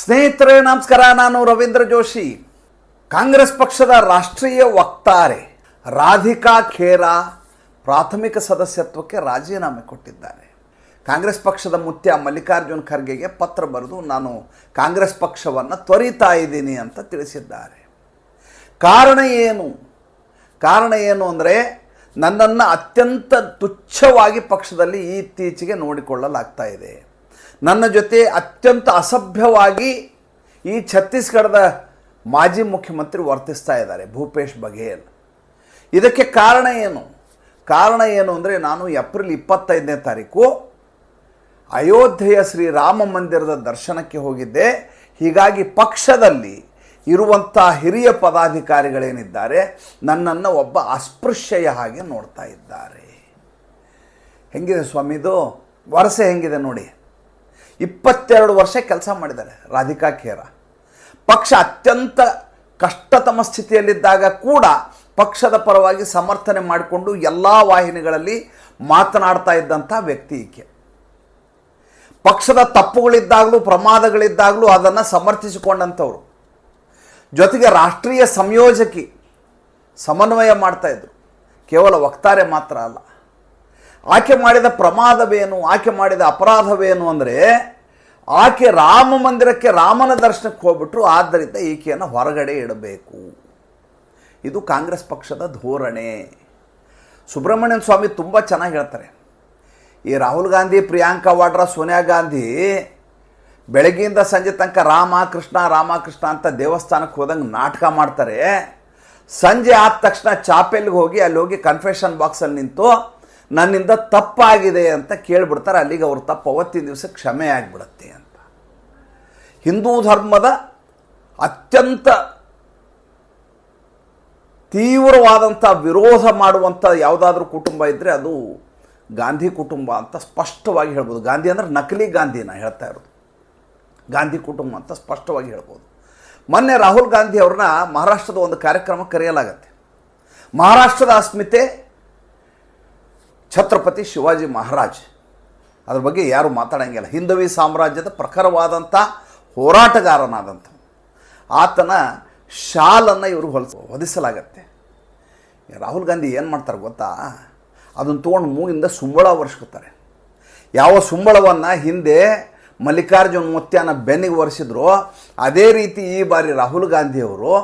ಸ್ನೇಹಿತರೆ, ನಮಸ್ಕಾರ. ನಾನು ರವೀಂದ್ರ ಜೋಶಿ. ಕಾಂಗ್ರೆಸ್ ಪಕ್ಷದ ರಾಷ್ಟ್ರೀಯ ವಕ್ತಾರೆ ರಾಧಿಕಾ ಖೇರಾ ಪ್ರಾಥಮಿಕ ಸದಸ್ಯತ್ವಕ್ಕೆ ರಾಜೀನಾಮೆ ಕೊಟ್ಟಿದ್ದಾರೆ. ಕಾಂಗ್ರೆಸ್ ಪಕ್ಷದ ಮುತ್ಯ ಮಲ್ಲಿಕಾರ್ಜುನ್ ಖರ್ಗೆಗೆ ಪತ್ರ ಬರೆದು, ನಾನು ಕಾಂಗ್ರೆಸ್ ಪಕ್ಷವನ್ನು ತ್ವರಿತಾ ಇದ್ದೀನಿ ಅಂತ ತಿಳಿಸಿದ್ದಾರೆ. ಕಾರಣ ಏನು? ಕಾರಣ ಏನು ಅಂದರೆ, ನನ್ನನ್ನು ಅತ್ಯಂತ ತುಚ್ಛವಾಗಿ ಪಕ್ಷದಲ್ಲಿ ಇತ್ತೀಚೆಗೆ ನೋಡಿಕೊಳ್ಳಲಾಗ್ತಾ ಇದೆ. ನನ್ನ ಜೊತೆ ಅತ್ಯಂತ ಅಸಭ್ಯವಾಗಿ ಈ ಛತ್ತೀಸ್ಗಢದ ಮಾಜಿ ಮುಖ್ಯಮಂತ್ರಿ ವರ್ತಿಸ್ತಾ ಇದ್ದಾರೆ, ಭೂಪೇಶ್ ಬಘೇಲ್. ಇದಕ್ಕೆ ಕಾರಣ ಏನು? ಕಾರಣ ಏನು ಅಂದರೆ ನಾನು ಏಪ್ರಿಲ್ ಇಪ್ಪತ್ತೈದನೇ ತಾರೀಕು ಅಯೋಧ್ಯೆಯ ಶ್ರೀರಾಮ ಮಂದಿರದ ದರ್ಶನಕ್ಕೆ ಹೋಗಿದ್ದೆ. ಹೀಗಾಗಿ ಪಕ್ಷದಲ್ಲಿ ಇರುವಂಥ ಹಿರಿಯ ಪದಾಧಿಕಾರಿಗಳೇನಿದ್ದಾರೆ, ನನ್ನನ್ನು ಒಬ್ಬ ಅಸ್ಪೃಶ್ಯೆಯ ಹಾಗೆ ನೋಡ್ತಾ ಇದ್ದಾರೆ. ಹೆಂಗಿದೆ ಸ್ವಾಮಿದು ವರಸೆ ಹೆಂಗಿದೆ ನೋಡಿ. ಇಪ್ಪತ್ತೆರಡು ವರ್ಷ ಕೆಲಸ ಮಾಡಿದ್ದಾರೆ, ರಾಧಿಕಾ ಖೇರ. ಪಕ್ಷ ಅತ್ಯಂತ ಕಷ್ಟತಮ ಸ್ಥಿತಿಯಲ್ಲಿದ್ದಾಗ ಕೂಡ ಪಕ್ಷದ ಪರವಾಗಿ ಸಮರ್ಥನೆ ಮಾಡಿಕೊಂಡು ಎಲ್ಲ ವಾಹಿನಿಗಳಲ್ಲಿ ಮಾತನಾಡ್ತಾ ಇದ್ದಂಥ ವ್ಯಕ್ತಿ ಈಕೆ. ಪಕ್ಷದ ತಪ್ಪುಗಳಿದ್ದಾಗಲೂ, ಪ್ರಮಾದಗಳಿದ್ದಾಗಲೂ ಅದನ್ನು ಸಮರ್ಥಿಸಿಕೊಂಡಂಥವ್ರು ಜೊತೆಗೆ ರಾಷ್ಟ್ರೀಯ ಸಂಯೋಜಕಿ ಸಮನ್ವಯ ಮಾಡ್ತಾಯಿದ್ರು ಕೇವಲ ವಕ್ತಾರೆ ಮಾತ್ರ ಅಲ್ಲ ಆಕೆ ಮಾಡಿದ ಪ್ರಮಾದವೇನು, ಆಕೆ ಮಾಡಿದ ಅಪರಾಧವೇನು ಅಂದರೆ, ಆಕೆ ರಾಮ ಮಂದಿರಕ್ಕೆ ರಾಮನ ದರ್ಶನಕ್ಕೆ ಹೋಗ್ಬಿಟ್ರು, ಆದ್ದರಿಂದ ಈಕೆಯನ್ನು ಹೊರಗಡೆ ಇಡಬೇಕು. ಇದು ಕಾಂಗ್ರೆಸ್ ಪಕ್ಷದ ಧೋರಣೆ. ಸುಬ್ರಹ್ಮಣ್ಯನ ಸ್ವಾಮಿ ತುಂಬ ಚೆನ್ನಾಗಿ ಹೇಳ್ತಾರೆ. ಈ ರಾಹುಲ್ ಗಾಂಧಿ, ಪ್ರಿಯಾಂಕಾ ವಾಡ್ರಾ, ಸೋನಿಯಾ ಗಾಂಧಿ ಬೆಳಗ್ಗೆಯಿಂದ ಸಂಜೆ ತನಕ ರಾಮ ಕೃಷ್ಣ ರಾಮ ಕೃಷ್ಣ ಅಂತ ದೇವಸ್ಥಾನಕ್ಕೆ ಹೋದಂಗೆ ನಾಟಕ ಮಾಡ್ತಾರೆ. ಸಂಜೆ ಆದ ತಕ್ಷಣ ಚಾಪೆಲ್ಗೆ ಹೋಗಿ ಅಲ್ಲಿ ಹೋಗಿ ಕನ್ಫೆಷನ್ ಬಾಕ್ಸಲ್ಲಿ ನಿಂತು ನನ್ನಿಂದ ತಪ್ಪಾಗಿದೆ ಅಂತ ಕೇಳಿಬಿಡ್ತಾರೆ. ಅಲ್ಲಿಗೆ ಅವ್ರ ತಪ್ಪು ಅವತ್ತಿನ ದಿವಸ ಕ್ಷಮೆ ಆಗಿಬಿಡುತ್ತೆ ಅಂತ. ಹಿಂದೂ ಧರ್ಮದ ಅತ್ಯಂತ ತೀವ್ರವಾದಂಥ ವಿರೋಧ ಮಾಡುವಂಥ ಯಾವುದಾದ್ರೂ ಕುಟುಂಬ ಇದ್ದರೆ ಅದು ಗಾಂಧಿ ಕುಟುಂಬ ಅಂತ ಸ್ಪಷ್ಟವಾಗಿ ಹೇಳ್ಬೋದು. ಗಾಂಧಿ ಅಂದರೆ ನಕಲಿ ಗಾಂಧಿನ ಹೇಳ್ತಾ ಇರೋದು. ಗಾಂಧಿ ಕುಟುಂಬ ಅಂತ ಸ್ಪಷ್ಟವಾಗಿ ಹೇಳ್ಬೋದು. ಮೊನ್ನೆ ರಾಹುಲ್ ಗಾಂಧಿ ಅವ್ರನ್ನ ಮಹಾರಾಷ್ಟ್ರದ ಒಂದು ಕಾರ್ಯಕ್ರಮಕ್ಕೆ ಕರೆಯಲಾಗತ್ತೆ. ಮಹಾರಾಷ್ಟ್ರದ ಅಸ್ಮಿತೆ ಛತ್ರಪತಿ ಶಿವಾಜಿ ಮಹಾರಾಜ್. ಅದ್ರ ಬಗ್ಗೆ ಯಾರೂ ಮಾತಾಡೋಂಗಿಲ್ಲ. ಹಿಂದವಿ ಸಾಮ್ರಾಜ್ಯದ ಪ್ರಖರವಾದಂಥ ಹೋರಾಟಗಾರನಾದಂಥ. ಆತನ ಶಾಲನ್ನು ಇವರು ಹೊಲಿಸ ಹೊದಿಸಲಾಗತ್ತೆ. ರಾಹುಲ್ ಗಾಂಧಿ ಏನು ಮಾಡ್ತಾರೆ ಗೊತ್ತಾ? ಅದನ್ನು ತೊಗೊಂಡು ಮೂಗಿಂದ ಸುಂಬಳ ಒರೆಸ್ಕೊತಾರೆ. ಯಾವ ಸುಂಬಳವನ್ನು ಹಿಂದೆ ಮಲ್ಲಿಕಾರ್ಜುನ್ ಮುತ್ಯಾನ ಬೆನ್ನಿಗೆ ಒರೆಸಿದ್ರು, ಅದೇ ರೀತಿ ಈ ಬಾರಿ ರಾಹುಲ್ ಗಾಂಧಿಯವರು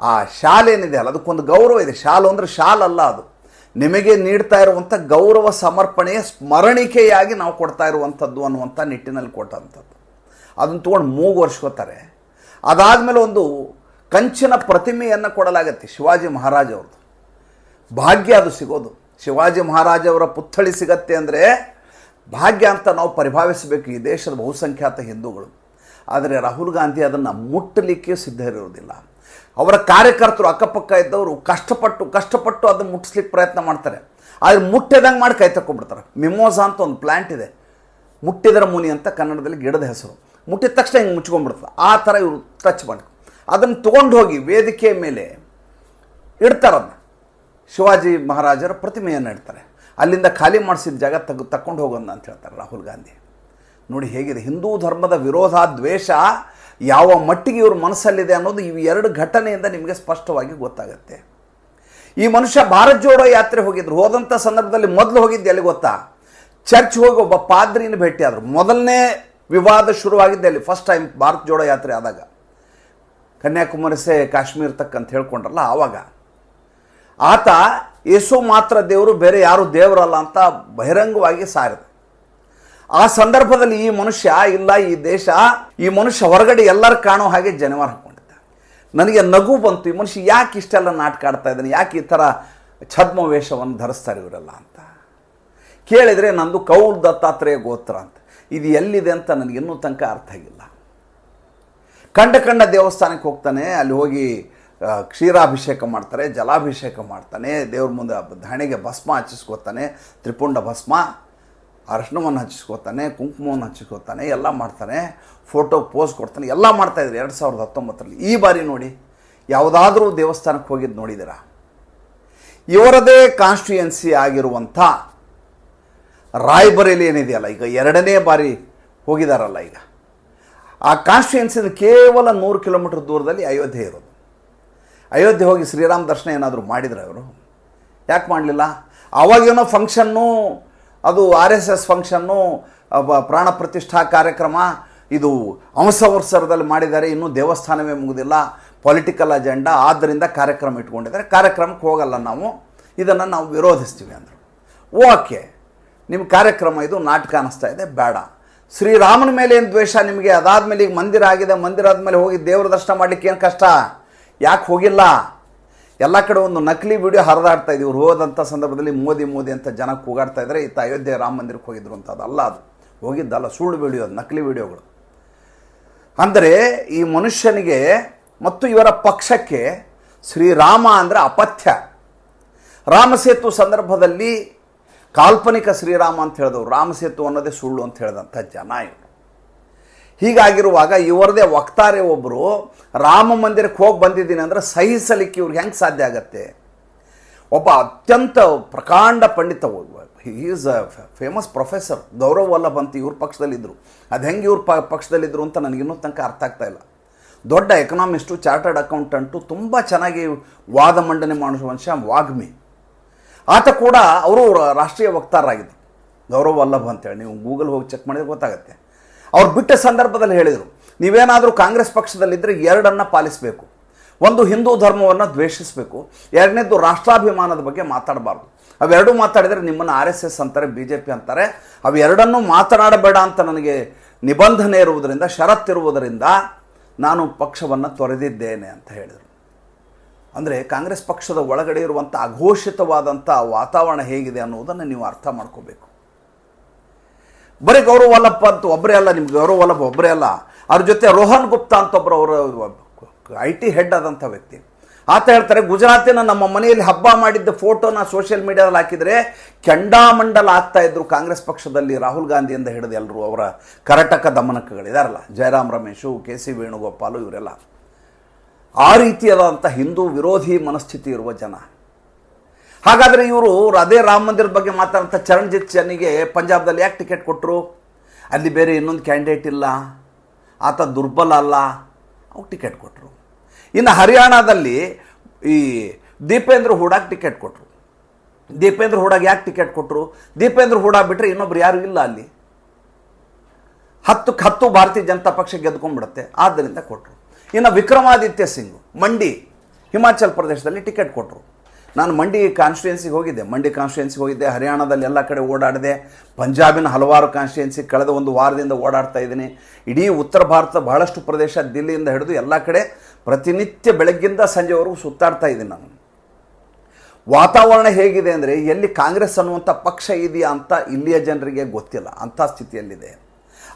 ಆ ಶಾಲೆ ಏನಿದೆ ಅಲ್ಲ, ಅದಕ್ಕೊಂದು ಗೌರವ ಇದೆ. ಶಾಲು ಅಂದರೆ ಶಾಲಲ್ಲ ಅದು. ನಿಮಗೆ ನೀಡ್ತಾ ಇರುವಂಥ ಗೌರವ ಸಮರ್ಪಣೆಯ ಸ್ಮರಣಿಕೆಯಾಗಿ ನಾವು ಕೊಡ್ತಾ ಇರುವಂಥದ್ದು ಅನ್ನುವಂಥ ನಿಟ್ಟಿನಲ್ಲಿ ಕೊಟ್ಟಂಥದ್ದು ಅದನ್ನು ತೊಗೊಂಡು ಮೂಗು ಒರೆಸ್ಕೋತಾರೆ. ಅದಾದಮೇಲೆ ಒಂದು ಕಂಚಿನ ಪ್ರತಿಮೆಯನ್ನು ಕೊಡಲಾಗತ್ತೆ ಶಿವಾಜಿ ಮಹಾರಾಜ್ ಅವ್ರದ್ದು. ಭಾಗ್ಯ ಅದು ಸಿಗೋದು. ಶಿವಾಜಿ ಮಹಾರಾಜವರ ಪುತ್ಥಳಿ ಸಿಗತ್ತೆ ಅಂದರೆ ಭಾಗ್ಯ ಅಂತ ನಾವು ಪರಿಭಾವಿಸಬೇಕು ಈ ದೇಶದ ಬಹುಸಂಖ್ಯಾತ ಹಿಂದೂಗಳು. ಆದರೆ ರಾಹುಲ್ ಗಾಂಧಿ ಅದನ್ನು ಮುಟ್ಟಲಿಕ್ಕೆ ಸಿದ್ಧ ಇರೋದಿಲ್ಲ ಅವರ ಕಾರ್ಯಕರ್ತರು ಅಕ್ಕಪಕ್ಕ ಇದ್ದವರು ಕಷ್ಟಪಟ್ಟು ಕಷ್ಟಪಟ್ಟು ಅದನ್ನು ಮುಟ್ಟಿಸ್ಲಿಕ್ಕೆ ಪ್ರಯತ್ನ ಮಾಡ್ತಾರೆ. ಆದರೆ ಮುಟ್ಟಿದಂಗೆ ಮಾಡಿ ಕೈ ತಕ್ಕೊಂಡ್ಬಿಡ್ತಾರೆ ಮಿಮೋಸಾ ಅಂತ ಒಂದು ಪ್ಲ್ಯಾಂಟ್ ಇದೆ. ಮುಟ್ಟಿದರ ಮುನಿ ಅಂತ ಕನ್ನಡದಲ್ಲಿ ಗಿಡದ ಹೆಸರು. ಮುಟ್ಟಿದ ತಕ್ಷಣ ಹಿಂಗೆ ಮುಚ್ಕೊಂಡ್ಬಿಡ್ತದೆ. ಆ ಥರ ಇವರು ಟಚ್ ಮಾಡಿ ಅದನ್ನು ತೊಗೊಂಡು ಹೋಗಿ ವೇದಿಕೆಯ ಮೇಲೆ ಇಡ್ತಾರದನ್ನ ಶಿವಾಜಿ ಮಹಾರಾಜರ ಪ್ರತಿಮೆಯನ್ನು ಇಡ್ತಾರೆ. ಅಲ್ಲಿಂದ ಖಾಲಿ ಮಾಡಿಸಿದ ಜಾಗ ತಗ್, ತಕ್ಕೊಂಡು ಹೋಗೋಣ ಅಂತ ಹೇಳ್ತಾರೆ ರಾಹುಲ್ ಗಾಂಧಿ. ನೋಡಿ ಹೇಗಿದೆ, ಹಿಂದೂ ಧರ್ಮದ ವಿರೋಧ ದ್ವೇಷ ಯಾವ ಮಟ್ಟಿಗೆ ಇವ್ರ ಮನಸ್ಸಲ್ಲಿದೆ ಅನ್ನೋದು ಇವು ಎರಡು ಘಟನೆಯಿಂದ ನಿಮಗೆ ಸ್ಪಷ್ಟವಾಗಿ ಗೊತ್ತಾಗುತ್ತೆ. ಈ ಮನುಷ್ಯ ಭಾರತ್ ಜೋಡೋ ಯಾತ್ರೆ ಹೋಗಿದ್ರು. ಹೋದಂಥ ಸಂದರ್ಭದಲ್ಲಿ ಮೊದಲು ಹೋಗಿದ್ದು, ಎಲ್ಲಿ ಗೊತ್ತಾ? ಚರ್ಚ್ ಹೋಗಿ ಒಬ್ಬ ಪಾದ್ರಿನ ಭೇಟಿಯಾದರು ಮೊದಲನೇ ವಿವಾದ ಶುರುವಾಗಿದ್ದೆ ಅಲ್ಲಿ ಫಸ್ಟ್ ಟೈಮ್ ಭಾರತ್ ಜೋಡೋ ಯಾತ್ರೆ ಆದಾಗ. ಕನ್ಯಾಕುಮಾರಿ ಸೇ ಕಾಶ್ಮೀರ್ ತಕ್ಕಂತ ಹೇಳ್ಕೊಂಡ್ರಲ್ಲ ಆವಾಗ. ಆತ ಯೇಸು ಮಾತ್ರ ದೇವರು, ಬೇರೆ ಯಾರು ದೇವರಲ್ಲ ಅಂತ ಬಹಿರಂಗವಾಗಿ ಸಾರಿದ. ಆ ಸಂದರ್ಭದಲ್ಲಿ ಈ ಮನುಷ್ಯ, ಇಲ್ಲ, ಈ ದೇಶ, ಈ ಮನುಷ್ಯ ಹೊರಗಡೆ ಎಲ್ಲರೂ ಕಾಣೋ ಹಾಗೆ ಜನವಾರ ಹಾಕೊಂಡಿದ್ದ ನನಗೆ ನಗು ಬಂತು, ಈ ಮನುಷ್ಯ ಯಾಕೆ ಇಷ್ಟೆಲ್ಲ ನಾಟಕ ಆಡ್ತಾ ಇದ್ದಾನೆ, ಯಾಕೆ ಈ ಥರ ಛದ್ಮ ವೇಷವನ್ನು ಧರಿಸ್ತಾರೆ ಇವರೆಲ್ಲ ಅಂತ. ಕೇಳಿದರೆ ನಂದು ಕೌಲ್ ದತ್ತಾತ್ರೇಯ ಗೋತ್ರ ಅಂತ. ಇದು ಎಲ್ಲಿದೆ ಅಂತ ನನಗೆ ಇನ್ನೂ ತನಕ ಅರ್ಥ ಆಗಿಲ್ಲ. ಕಂಡ ಕಂಡ ದೇವಸ್ಥಾನಕ್ಕೆ ಹೋಗ್ತಾನೆ, ಅಲ್ಲಿ ಹೋಗಿ ಕ್ಷೀರಾಭಿಷೇಕ ಮಾಡ್ತಾರೆ, ಜಲಾಭಿಷೇಕ ಮಾಡ್ತಾನೆ, ದೇವ್ರ ಮುಂದೆ ಹಣೆಗೆ ಭಸ್ಮ ಹಚ್ಚಿಸ್ಕೋತಾನೆ, ತ್ರಿಪುಂಡ ಭಸ್ಮ. ಅರ್ಶನವನ್ನು ಹಚ್ಚಿಸ್ಕೋತಾನೆ, ಕುಂಕುಮವನ್ನು ಹಚ್ಚಿಸ್ಕೋತಾನೆ, ಎಲ್ಲ ಮಾಡ್ತಾನೆ ಫೋಟೋ ಪೋಸ್ ಕೊಡ್ತಾನೆ, ಎಲ್ಲ ಮಾಡ್ತಾಯಿದ್ರು ಎರಡು ಸಾವಿರದ ಹತ್ತೊಂಬತ್ತರಲ್ಲಿ. ಈ ಬಾರಿ ನೋಡಿ, ಯಾವುದಾದ್ರೂ ದೇವಸ್ಥಾನಕ್ಕೆ ಹೋಗಿದ್ದು ನೋಡಿದಿರ? ಇವರದೇ ಕಾನ್ಸ್ಟಿಟ್ಯೂಯನ್ಸಿ ಆಗಿರುವಂಥ ರಾಯ್ಬರೇಲಿ ಏನಿದೆಯಲ್ಲ, ಈಗ ಎರಡನೇ ಬಾರಿ ಹೋಗಿದಾರಲ್ಲ ಈಗ. ಆ ಕಾನ್ಸ್ಟಿಟ್ಯೂಯನ್ಸಿನ ಕೇವಲ ನೂರು ಕಿಲೋಮೀಟರ್ ದೂರದಲ್ಲಿ ಅಯೋಧ್ಯೆ ಇರೋದು. ಅಯೋಧ್ಯೆ ಹೋಗಿ ಶ್ರೀರಾಮ ದರ್ಶನ ಏನಾದರೂ ಮಾಡಿದ್ರೆ ಅವರು ಯಾಕೆ ಮಾಡಲಿಲ್ಲ? ಅವಾಗೇನೋ ಫಂಕ್ಷನ್ನು ಅದು ಆರ್ ಎಸ್ ಎಸ್ ಫಂಕ್ಷನ್ನು ಪ್ರಾಣ ಪ್ರತಿಷ್ಠಾ ಕಾರ್ಯಕ್ರಮ, ಇದು ಅಮಸವರ್ಸರದಲ್ಲಿ ಮಾಡಿದ್ದಾರೆ. ಇನ್ನೂ ದೇವಸ್ಥಾನವೇ ಮುಗಿದಿಲ್ಲ. ಪೊಲಿಟಿಕಲ್ ಅಜೆಂಡಾ ಆದ್ದರಿಂದ ಕಾರ್ಯಕ್ರಮ ಇಟ್ಕೊಂಡಿದ್ದಾರೆ. ಕಾರ್ಯಕ್ರಮಕ್ಕೆ ಹೋಗಲ್ಲ ನಾವು. ಇದನ್ನು ನಾವು ವಿರೋಧಿಸ್ತೀವಿ ಅಂದರು. ಓಕೆ. ನಿಮ್ಮ ಕಾರ್ಯಕ್ರಮ ಇದು ನಾಟಕ ಅನ್ನಿಸ್ತಾ ಇದೆ. ಬೇಡ. ಶ್ರೀರಾಮನ ಮೇಲೆ ಏನು ದ್ವೇಷ ನಿಮಗೆ? ಅದಾದಮೇಲೆ ಈಗ ಮಂದಿರ ಆಗಿದೆ. ಮಂದಿರ ಆದಮೇಲೆ ಹೋಗಿ ದೇವ್ರ ದರ್ಶನ ಮಾಡಲಿಕ್ಕೆ ಏನು ಕಷ್ಟ? ಯಾಕೆ ಹೋಗಿಲ್ಲ? ಎಲ್ಲ ಕಡೆ ಒಂದು ನಕಲಿ ವಿಡಿಯೋ ಹರಿದಾಡ್ತಾ ಇದ್ದೀವಿ. ಇವ್ರು ಹೋದಂಥ ಸಂದರ್ಭದಲ್ಲಿ ಮೋದಿ ಮೋದಿ ಅಂತ ಜನ ಕೂಗಾಡ್ತಾ ಇದ್ದಾರೆ ಇತ್ತ ಅಯೋಧ್ಯೆ ರಾಮ ಮಂದಿರಕ್ಕೆ ಹೋಗಿದ್ರು ಅಂತ ಅದಲ್ಲ ಅದು. ಹೋಗಿದ್ದಲ್ಲ, ಸುಳ್ಳು ವಿಡಿಯೋ ನಕಲಿ ವಿಡಿಯೋಗಳು ಅಂದರೆ ಈ ಮನುಷ್ಯನಿಗೆ ಮತ್ತು ಇವರ ಪಕ್ಷಕ್ಕೆ ಶ್ರೀರಾಮ ಅಂದರೆ ಅಪಥ್ಯ. ರಾಮಸೇತು ಸಂದರ್ಭದಲ್ಲಿ ಕಾಲ್ಪನಿಕ ಶ್ರೀರಾಮ ಅಂತ ಹೇಳಿದವು ರಾಮಸೇತು ಅನ್ನೋದೇ ಸುಳ್ಳು ಅಂತ ಹೇಳಿದಂಥ ಜನ ಇವರು. ಹೀಗಾಗಿರುವಾಗ ಇವರದೇ ವಕ್ತಾರೆ ಒಬ್ಬರು ರಾಮ ಮಂದಿರಕ್ಕೆ ಹೋಗಿ ಬಂದಿದ್ದೀನಿ ಅಂದರೆ ಸಹಿಸಲಿಕ್ಕೆ ಇವ್ರಿಗೆ ಹೆಂಗೆ ಸಾಧ್ಯ ಆಗತ್ತೆ? ಒಬ್ಬ ಅತ್ಯಂತ ಪ್ರಕಾಂಡ ಪಂಡಿತ is a famous professor Gaurav Vallabh ಅಂತ ಇವ್ರ ಪಕ್ಷದಲ್ಲಿದ್ದರು ಅದು ಹೆಂಗೆ ಇವ್ರ ಪ ಪಕ್ಷದಲ್ಲಿದ್ದರು ಅಂತ ನನಗಿನ್ನೂ ತನಕ ಅರ್ಥ ಆಗ್ತಾ ಇಲ್ಲ. ದೊಡ್ಡ ಎಕನಾಮಿಸ್ಟು ಚಾರ್ಟರ್ಡ್ ಅಕೌಂಟೆಂಟು ತುಂಬ ಚೆನ್ನಾಗಿ ವಾದ ಮಂಡನೆ ಮಾಡುವ ಮನುಷ್ಯ ವಾಗ್ಮಿ. ಆತ ಕೂಡ ಅವರು ರಾಷ್ಟ್ರೀಯ ವಕ್ತಾರರಾಗಿದ್ದರು ಗೌರವ್ ವಲ್ಲಭ್ ಅಂತೇಳಿ, ನೀವು ಗೂಗಲ್ ಹೋಗಿ ಚೆಕ್ ಮಾಡಿದ್ರೆ ಗೊತ್ತಾಗುತ್ತೆ. ಅವ್ರು ಬಿಟ್ಟ ಸಂದರ್ಭದಲ್ಲಿ ಹೇಳಿದರು, ನೀವೇನಾದರೂ ಕಾಂಗ್ರೆಸ್ ಪಕ್ಷದಲ್ಲಿದ್ದರೆ ಎರಡನ್ನು ಪಾಲಿಸಬೇಕು, ಒಂದು ಹಿಂದೂ ಧರ್ಮವನ್ನು ದ್ವೇಷಿಸಬೇಕು ಎರಡನೇದು ರಾಷ್ಟ್ರಾಭಿಮಾನದ ಬಗ್ಗೆ ಮಾತಾಡಬಾರ್ದು. ಅವೆರಡೂ ಮಾತಾಡಿದರೆ ನಿಮ್ಮನ್ನು ಆರ್ ಎಸ್ ಎಸ್ ಅಂತಾರೆ, ಬಿ ಜೆ ಪಿ ಅಂತಾರೆ ಅವೆರಡನ್ನೂ ಮಾತನಾಡಬೇಡ ಅಂತ ನನಗೆ ನಿಬಂಧನೆ ಇರುವುದರಿಂದ ಷರತ್ತಿರುವುದರಿಂದ ನಾನು ಪಕ್ಷವನ್ನು ತೊರೆದಿದ್ದೇನೆ ಅಂತ ಹೇಳಿದರು. ಅಂದರೆ ಕಾಂಗ್ರೆಸ್ ಪಕ್ಷದ ಒಳಗಡೆ ಇರುವಂಥ ಅಘೋಷಿತವಾದಂಥ ವಾತಾವರಣ ಹೇಗಿದೆ ಅನ್ನುವುದನ್ನು ನೀವು ಅರ್ಥ ಮಾಡ್ಕೋಬೇಕು. ಬರೀ ಗೌರವ್ ವಲ್ಲಭ ಅಂತ ಒಬ್ಬರೇ ಅಲ್ಲ, ನಿಮ್ಗೆ ಗೌರವ್ ವಲ್ಲಭ ಒಬ್ಬರೇ ಅಲ್ಲ. ಅವ್ರ ಜೊತೆ ರೋಹನ್ ಗುಪ್ತಾ ಅಂತ ಒಬ್ಬರು ಅವರ, ಐ ಟಿ ಹೆಡ್ ಆದಂಥ ವ್ಯಕ್ತಿ. ಆತ ಹೇಳ್ತಾರೆ, ಗುಜರಾತಿನ ನಮ್ಮ ಮನೆಯಲ್ಲಿ ಹಬ್ಬ ಮಾಡಿದ್ದ ಫೋಟೋನ ಸೋಷಿಯಲ್ ಮೀಡಿಯಾದಲ್ಲಿ ಹಾಕಿದರೆ ಕೆಂಡಾಮಂಡಲ ಆಗ್ತಾ ಇದ್ರು ಕಾಂಗ್ರೆಸ್ ಪಕ್ಷದಲ್ಲಿ ರಾಹುಲ್ ಗಾಂಧಿಯಿಂದ ಹಿಡಿದು ಎಲ್ಲರೂ ಅವರ ಕರಟಕ ದಮನಕಗಳಿದಾರಲ್ಲ ಜಯರಾಮ್ ರಮೇಶು, ಕೆ ಸಿ ವೇಣುಗೋಪಾಲು, ಇವರೆಲ್ಲ. ಆ ರೀತಿಯಾದಂಥ ಹಿಂದೂ ವಿರೋಧಿ ಮನಸ್ಥಿತಿ ಇರುವ ಜನ. ಹಾಗಾದರೆ ಇವರು ಅದೇ ರಾಮ ಮಂದಿರದ ಬಗ್ಗೆ ಮಾತಾಡಂಥ ಚರಣ್ಜಿತ್ ಚನ್ನಿಗೆ ಪಂಜಾಬ್ದಲ್ಲಿ ಯಾಕೆ ಟಿಕೆಟ್ ಕೊಟ್ಟರು ಅಲ್ಲಿ ಬೇರೆ ಇನ್ನೊಂದು ಕ್ಯಾಂಡಿಡೇಟ್ ಇಲ್ಲ. ಆತ ದುರ್ಬಲ ಅಲ್ಲ. ಅವ್ರು ಟಿಕೆಟ್ ಕೊಟ್ಟರು ಇನ್ನು ಹರಿಯಾಣದಲ್ಲಿ ಈ ದೀಪೇಂದ್ರ ಹೂಡಾಗೆ ಟಿಕೆಟ್ ಕೊಟ್ಟರು ದೀಪೇಂದ್ರ ಹೂಡಾಗೆ ಯಾಕೆ ಟಿಕೆಟ್ ಕೊಟ್ಟರು ದೀಪೇಂದ್ರ ಹೂಡಾ ಬಿಟ್ಟರೆ ಇನ್ನೊಬ್ರು ಯಾರು ಇಲ್ಲ ಅಲ್ಲಿ. ಹತ್ತಕ್ಕೆ ಹತ್ತು ಭಾರತೀಯ ಜನತಾ ಪಕ್ಷ ಗೆದ್ಕೊಂಡ್ಬಿಡುತ್ತೆ. ಆದ್ದರಿಂದ ಕೊಟ್ಟರು ಇನ್ನು ವಿಕ್ರಮಾದಿತ್ಯ ಸಿಂಗ್, ಮಂಡಿ, ಹಿಮಾಚಲ್ ಪ್ರದೇಶದಲ್ಲಿ ಟಿಕೆಟ್ ಕೊಟ್ಟರು ನಾನು ಮಂಡಿ ಕಾನ್ಸ್ಟಿಟ್ಯೂನ್ಸಿಗೆ ಹೋಗಿದ್ದೆ. ಮಂಡಿ ಕಾನ್ಸ್ಟಿಟ್ಯೂನ್ಸಿಗೆ ಹೋಗಿದ್ದೆ. ಹರಿಯಾಣದಲ್ಲಿ ಎಲ್ಲ ಕಡೆ ಓಡಾಡಿದೆ. ಪಂಜಾಬಿನ ಹಲವಾರು ಕಾನ್ಸ್ಟಿಟ್ಯೂನ್ಸಿ ಕಳೆದ ಒಂದು ವಾರದಿಂದ ಓಡಾಡ್ತಾ ಇದ್ದೀನಿ. ಇಡೀ ಉತ್ತರ ಭಾರತದ ಬಹಳಷ್ಟು ಪ್ರದೇಶ ದಿಲ್ಲಿಯಿಂದ ಹಿಡಿದು ಎಲ್ಲ ಕಡೆ ಪ್ರತಿನಿತ್ಯ ಬೆಳಗ್ಗಿಂದ ಸಂಜೆವರೆಗೂ ಸುತ್ತಾಡ್ತಾ ಇದ್ದೀನಿ ನಾನು. ವಾತಾವರಣ ಹೇಗಿದೆ ಅಂದರೆ ಎಲ್ಲಿ ಕಾಂಗ್ರೆಸ್ ಅನ್ನುವಂಥ ಪಕ್ಷ ಇದೆಯಾ ಅಂತ ಇಲ್ಲಿಯ ಜನರಿಗೆ ಗೊತ್ತಿಲ್ಲ. ಅಂಥ ಸ್ಥಿತಿಯಲ್ಲಿದೆ.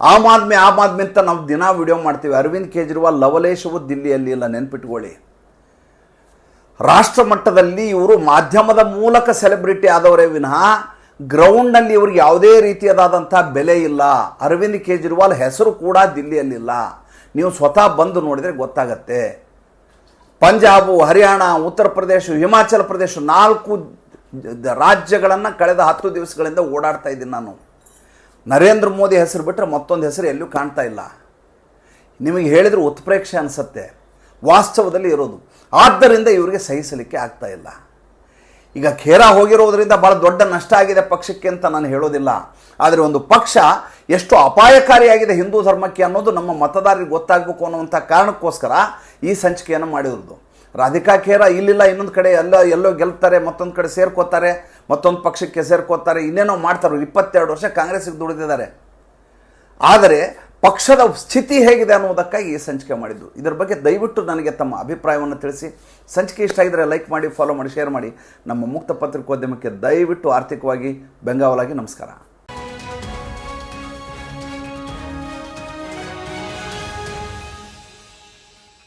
ಆಮ್ ಆದ್ಮಿ ಆಮ್ ಆದ್ಮಿ ಅಂತ ನಾವು ದಿನ ವಿಡಿಯೋ ಮಾಡ್ತೀವಿ. ಅರವಿಂದ್ ಕೇಜ್ರಿವಾಲ್ ಲವಲೇಶವು ದಿಲ್ಲಿಯಲ್ಲಿ ಇಲ್ಲ. ನೆನ್ಪಿಟ್ಕೊಳ್ಳಿ. ರಾಷ್ಟ್ರ ಮಟ್ಟದಲ್ಲಿ ಇವರು ಮಾಧ್ಯಮದ ಮೂಲಕ ಸೆಲೆಬ್ರಿಟಿ ಆದವರೇ ವಿನಃ ಗ್ರೌಂಡ್ನಲ್ಲಿ ಇವ್ರಿಗೆ ಯಾವುದೇ ರೀತಿಯಾದಂಥ ಬೆಲೆ ಇಲ್ಲ. ಅರವಿಂದ್ ಕೇಜ್ರಿವಾಲ್ ಹೆಸರು ಕೂಡ ದಿಲ್ಲಿಯಲ್ಲಿಲ್ಲ. ನೀವು ಸ್ವತಃ ಬಂದು ನೋಡಿದರೆ ಗೊತ್ತಾಗತ್ತೆ. ಪಂಜಾಬು, ಹರಿಯಾಣ, ಉತ್ತರ ಪ್ರದೇಶ, ಹಿಮಾಚಲ ಪ್ರದೇಶ ನಾಲ್ಕು ರಾಜ್ಯಗಳನ್ನು ಕಳೆದ ಹತ್ತು ದಿವಸಗಳಿಂದ ಓಡಾಡ್ತಾ ಇದ್ದೀನಿ ನಾನು. ನರೇಂದ್ರ ಮೋದಿ ಹೆಸರು ಬಿಟ್ಟರೆ ಮತ್ತೊಂದು ಹೆಸರು ಎಲ್ಲೂ ಕಾಣ್ತಾ ಇಲ್ಲ. ನಿಮಗೆ ಹೇಳಿದ್ರೆ ಉತ್ಪ್ರೇಕ್ಷೆ ಅನಿಸುತ್ತೆ. ವಾಸ್ತವದಲ್ಲಿ ಇರೋದು. ಆದ್ದರಿಂದ ಇವರಿಗೆ ಸಹಿಸಲಿಕ್ಕೆ ಆಗ್ತಾ ಇಲ್ಲ. ಈಗ ಖೇರಾ ಹೋಗಿರೋದರಿಂದ ಭಾಳ ದೊಡ್ಡ ನಷ್ಟ ಆಗಿದೆ ಪಕ್ಷಕ್ಕೆ ಅಂತ ನಾನು ಹೇಳೋದಿಲ್ಲ. ಆದರೆ ಒಂದು ಪಕ್ಷ ಎಷ್ಟು ಅಪಾಯಕಾರಿಯಾಗಿದೆ ಹಿಂದೂ ಧರ್ಮಕ್ಕೆ ಅನ್ನೋದು ನಮ್ಮ ಮತದಾರರಿಗೆ ಗೊತ್ತಾಗಬೇಕು ಅನ್ನುವಂಥ ಕಾರಣಕ್ಕೋಸ್ಕರ ಈ ಸಂಚಿಕೆಯನ್ನು ಮಾಡಿರೋದು. ರಾಧಿಕಾ ಖೇರಾ ಇಲ್ಲಿಲ್ಲ, ಇನ್ನೊಂದು ಕಡೆ ಎಲ್ಲ, ಎಲ್ಲೋ ಗೆಲ್ತಾರೆ, ಮತ್ತೊಂದು ಕಡೆ ಸೇರ್ಕೋತಾರೆ, ಮತ್ತೊಂದು ಪಕ್ಷಕ್ಕೆ ಸೇರ್ಕೋತಾರೆ, ಇನ್ನೇನೋ ಮಾಡ್ತಾರೆ. ಇಪ್ಪತ್ತೆರಡು ವರ್ಷ ಕಾಂಗ್ರೆಸ್ಗೆ ದುಡಿದಿದ್ದಾರೆ. ಆದರೆ ಪಕ್ಷದ ಸ್ಥಿತಿ ಹೇಗಿದೆ ಅನ್ನೋದಕ್ಕಾಗಿ ಈ ಸಂಚಿಕೆ ಮಾಡಿದ್ದು. ಇದರ ಬಗ್ಗೆ ದಯವಿಟ್ಟು ನನಗೆ ತಮ್ಮ ಅಭಿಪ್ರಾಯವನ್ನು ತಿಳಿಸಿ. ಸಂಚಿಕೆ ಇಷ್ಟ ಆಗಿದ್ರೆ ಲೈಕ್ ಮಾಡಿ ಫಾಲೋ ಮಾಡಿ ಶೇರ್ ಮಾಡಿ. ನಮ್ಮ ಮುಕ್ತ ಪತ್ರಿಕೋದ್ಯಮಕ್ಕೆ ದಯವಿಟ್ಟು ಆರ್ಥಿಕವಾಗಿ ಬೆಂಗಾವಲಾಗಿ ನಮಸ್ಕಾರ.